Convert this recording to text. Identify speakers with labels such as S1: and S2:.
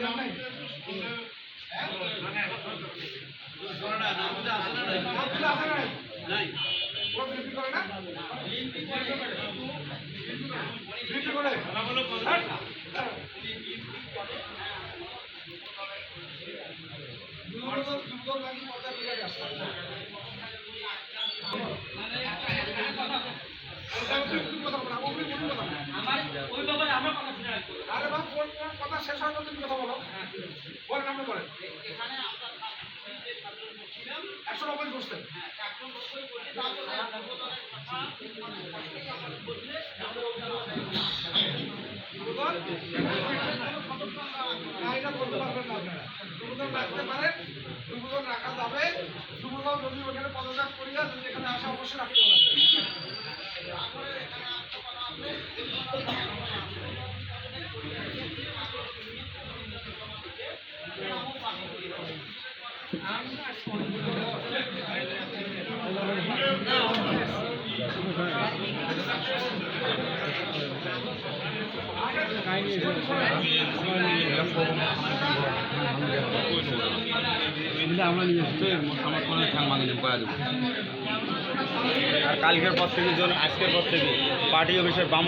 S1: নাই ভোট দিলে আসে নাই ভোট বিক্রি করে না বিক্রি করে হ্যাঁ? হ্যাঁ। দুর্গত দুর্গত নাকি পঞ্চায়েত বিভাগে আসছে। ওটা তুই তুই কথা বল, আমার উপরে কোনো কথা বল।
S2: আমার ওই ব্যাপারে আমার কথা শুনে রাখতে হবে।
S1: আরে বাপ, ওর ওর কথা শেষ হওয়ার পর তুমি কথা বলো। বলেন, আপনি বলেন।
S2: এখানে
S1: একশো নব্বই বসতেন।
S2: হ্যাঁ, চারজন বছর করে তারপরে পূর্বতনের কথা, আমাদের বললে, আমরা ওটা
S1: দুর্গত? না, এটা বলতে পারবেন না আপনারা। রাখতে পারেন, দুর্গত রাখা যাবে। দুর্গত যদি ওখানে পদত্যাগ করিয়া যদি এখানে আসা অবশ্যই রাখতে
S3: কালকের পর থেকে জন আজকের পর থেকে পার্টি অফিসের বামন